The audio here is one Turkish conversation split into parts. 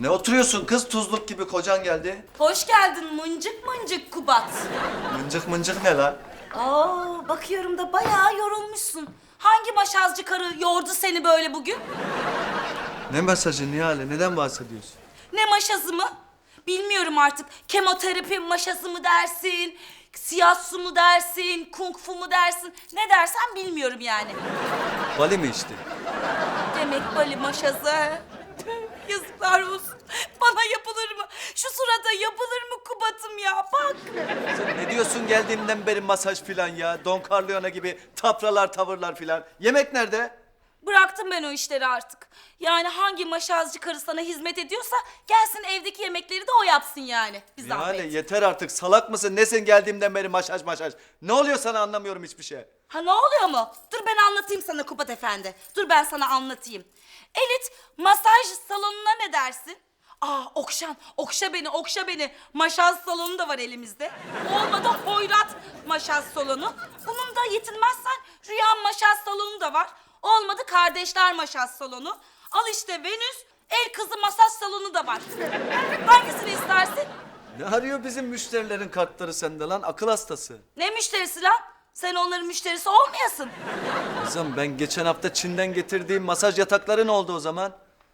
Ne oturuyorsun kız tuzluk gibi kocan geldi. Hoş geldin mıncık mıncık Kubat. Mıncık mıncık ne lan? Aa, bakıyorum da bayağı yorulmuşsun. Hangi maşazcı karı yordu seni böyle bugün? Ne mesajı Nihale neden bahsediyorsun? Ne maşazı mı? Bilmiyorum artık. Kemoterapi maşazı mı dersin? Siyah su mu dersin? Kung fu mu dersin? Ne dersen bilmiyorum yani. Bali mi içti? Demek Bali maşazı. Ne diyorsun geldiğimden beri masaj filan ya? Don Corleone gibi tapralar tavırlar filan. Yemek nerede? Bıraktım ben o işleri artık. Yani hangi maşazcı karı sana hizmet ediyorsa gelsin evdeki yemekleri de o yapsın yani. Bir zahmet. Yeter artık salak mısın? Nesin geldiğimden beri masaj masaj? Ne oluyor sana anlamıyorum hiçbir şey. Ha ne oluyor mu? Dur ben anlatayım sana Kubat Efendi. Dur ben sana anlatayım. Elit masaj salonuna ne dersin? Aa okşan, okşa beni, okşa beni. Maşaz salonu da var elimizde. Olmadı hoyrat maşaz salonu. Bunun da yetinmezsen rüya maşaz salonu da var. Olmadı kardeşler maşaz salonu. Al işte Venüs, el kızı masaj salonu da var. Hangisini istersin? Ne arıyor bizim müşterilerin kartları sende lan akıl hastası? Ne müşterisi lan? Sen onların müşterisi olmayasın. Kızım ben geçen hafta Çin'den getirdiğim masaj yatakları ne oldu o zaman?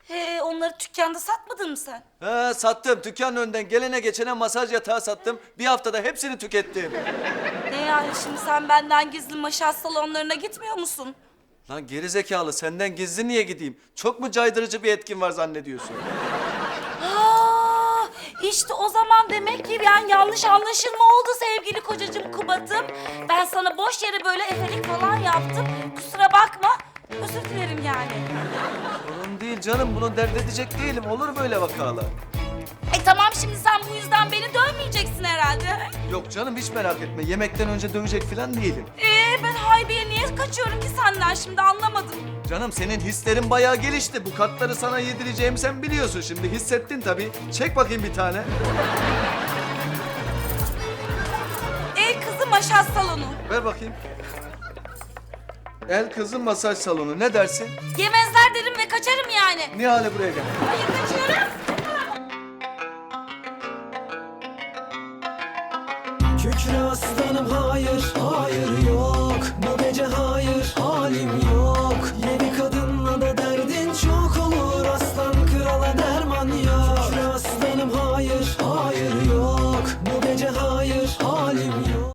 He, onları dükkanda satmadın mı sen? He sattım. Dükkanın önünden gelene geçene masaj yatağı sattım. Bir haftada hepsini tükettim. Ne yani şimdi sen benden gizli maşaz salonlarına gitmiyor musun? Lan geri zekalı senden gizli niye gideyim? Çok mu caydırıcı bir etkin var zannediyorsun? Aa, işte o zaman demek ki yani yanlış anlaşılma oldu sevgili kocacığım Kubat'ım. Ben sana boş yere böyle efelik falan yaptım. Kusura bakma. Özür dilerim yani. Değil canım bunu dert edecek değilim. Olur böyle vakalar. E tamam şimdi sen bu yüzden beni dövmeyeceksin herhalde. Yok canım hiç merak etme. Yemekten önce dövecek falan değilim. Ee ben Haybi'ye niye kaçıyorum ki senden şimdi anlamadım. Canım senin hislerin bayağı gelişti. Bu kartları sana yedireceğimi sen biliyorsun şimdi. Hissettin tabii. Çek bakayım bir tane. El kızı maşaz salonu. Ver bakayım. El kızı masaj salonu ne dersin? Yemezler derim ve kaçarım yani. Niye Nihal'e buraya gel. Hayır kaçıyorum. Kükre aslanım hayır, hayır yok Bu gece hayır, halim yok